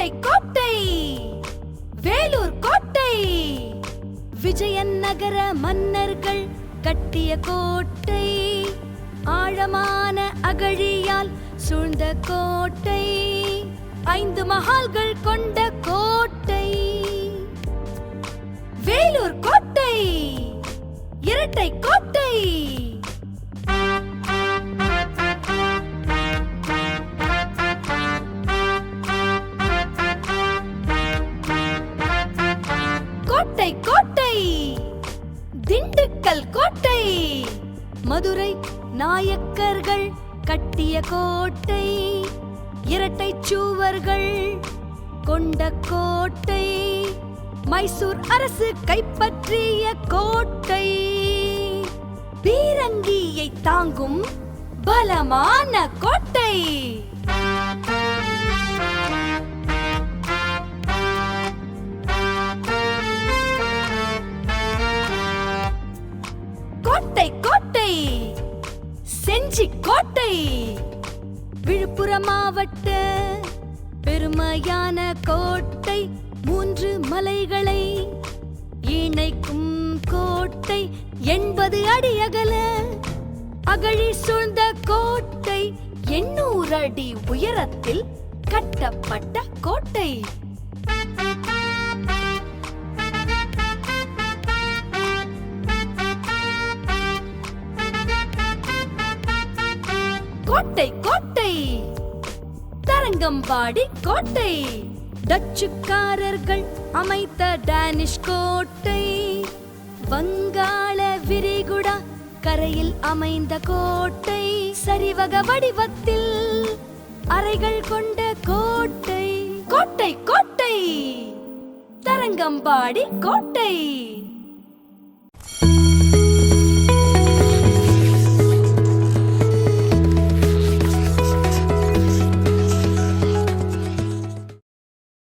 கோட்டை கோட்டை. வேலூர் கோட்டை. விஜயன் நகர மன்னர்கள் கட்டிய கோட்டை. ஆழமான அகழியால் சூழ்ந்த கோட்டை. ஐந்து மகால்கள் கொண்ட கோட்டை. வேலூர் கோட்டை கோட்டை. திண்டுக்கல் கோட்டை. மதுரை நாயக்கர்கள் கட்டிய கோட்டை. இரட்டை சுவர்கள் கொண்ட கோட்டை. மைசூர் அரசு கைப்பற்றிய கோட்டை. பீரங்கியை தாங்கும் பலமான கோட்டை. கோட்டை கோட்டை. செஞ்சி கோட்டை. விழுப்புரம் மாவட்ட பெருமையான கோட்டை மூன்று மலைகளை இணைக்கும் கோட்டை எண்பது அடி அகல அகழி சூழ்ந்த கோட்டை எண்ணூறு அடி உயரத்தில் கட்டப்பட்ட கோட்டை. கோட்டை கோட்டை. தரங்கம்பாடி கோட்டை. டச்சுக்காரர்கள் அமைத்த டேனிஷ் கோட்டை. வங்காள விரிகுடா கரையில் அமைந்த கோட்டை. சரிவக வடிவத்தில் அறைகள் கொண்ட கோட்டை. கோட்டை கோட்டை. தரங்கம்பாடி கோட்டை.